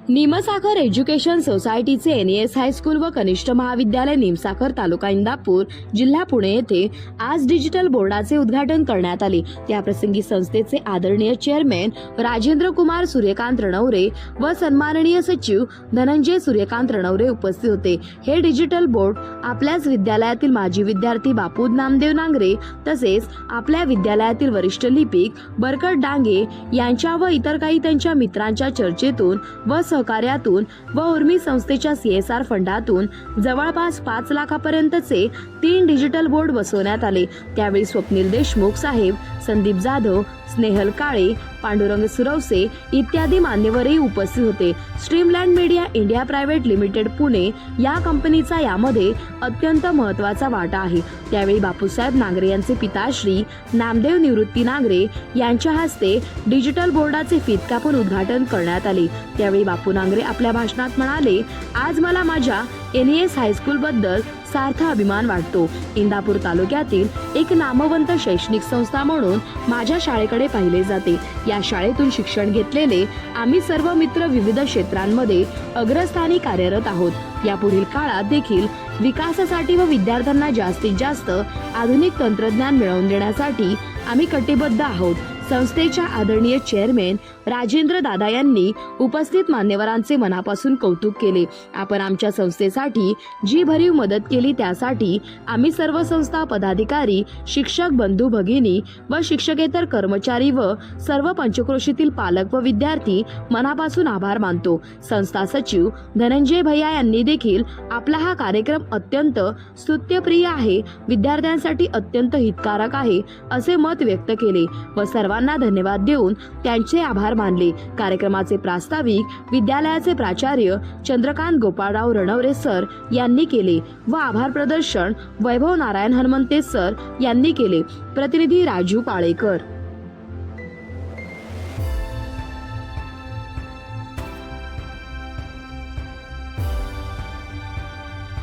Nimsakhar education सोसायटीचे N S high school व कनिष्ठ महाविद्यालय निमसाखर तालुका इंदापूर जिल्हा पुणे येथे आज डिजिटल बोर्डाचे उद्घाटन करण्यात आले. त्याप्रसंगी संस्थेचे आदरणीय चेअरमॅन राजेंद्र कुमार सूर्यकांत रणवरे व सन्माननीय सचिव धनंजय सूर्यकांत रणवरे उपस्थित होते. हे डिजिटल बोर्ड आपल्याच विद्यालयातील माजी विद्यार्थी बापू नामदेव नांगरे तसेच आपल्या विद्यालयातील वरिष्ठ लिपिक बरकट डांगे यांच्या व इतर काही त्यांच्या मित्रांच्या चर्चेतून व सहकार्यातून व उर्मी संस्थेच्या सीएसआर फंडातून जवळपास पाच लाखापर्यंतचे तीन डिजिटल बोर्ड बसवण्यात आले. त्यावेळी स्वप्नील देशमुख साहेब संदीप जाधव स्नेहल काळे पांडुरंग सुरवसे इत्यादी मान्यवरही उपस्थित होते. Streamland media India private limited Pune या कंपनीचा यामध्ये अत्यंत महत्त्वाचा वाटा आहे. त्यावेळी बापूसाहेब नागरे यांचे पिता श्री नामदेव निवृत्ती नागरे यांच्या हस्ते डिजिटल बोर्डाचे फीत कापून उद्घाटन करण्यात आले. त्यावेळी बापू नांगरे आपल्या भाषणात म्हणाले आज मला माझ्या एनईएस हायस्कूल बद्दल सार्थ अभिमान वाटतो. इंदापूर तालुक्यातील एक नामवंत शैक्षणिक संस्था म्हणून माझ्या शाळेकडे पाहिले जाते. या शाळेतून शिक्षण घेतलेले आम्ही सर्व मित्र विविध क्षेत्रांमध्ये अग्रस्थानी कार्यरत आहोत. यापुढील काळात देखील विकासासाठी व विद्यार्थ्यांना जास्तीत जास्त आधुनिक तंत्रज्ञान मिळवून देण्यासाठी आम्ही कटिबद्ध आहोत. संस्थेच्या आदरणीय चेअरमॅन राजेंद्र दादा यांनी उपस्थित मान्यवरांचे मनापासून कौतुक केले. आपण आमच्या संस्थेसाठी जी भरीव मदत केली त्यासाठी आम्ही सर्व संस्था पदाधिकारी शिक्षक बंधू भगिनी व शिक्षकेतर कर्मचारी व सर्व पंचक्रोशीतील पालक व विद्यार्थी मनापासून आभार मानतो. संस्था सचिव धनंजय भैया यांनी देखील आपला हा कार्यक्रम अत्यंत स्तुत्यप्रिय आहे. विद्यार्थ्यांसाठी अत्यंत हितकारक आहे असे मत व्यक्त केले व सर्वांना धन्यवाद देऊन त्यांचे आभार मानले. कार्यक्रमाचे प्रास्ताविक विद्यालयाचे प्राचार्य चंद्रकांत गोपाळराव रणवरे सर यांनी केले व आभार प्रदर्शन वैभव नारायण हनुमंते सर यांनी केले. प्रतिनिधी राजू पाळेकर.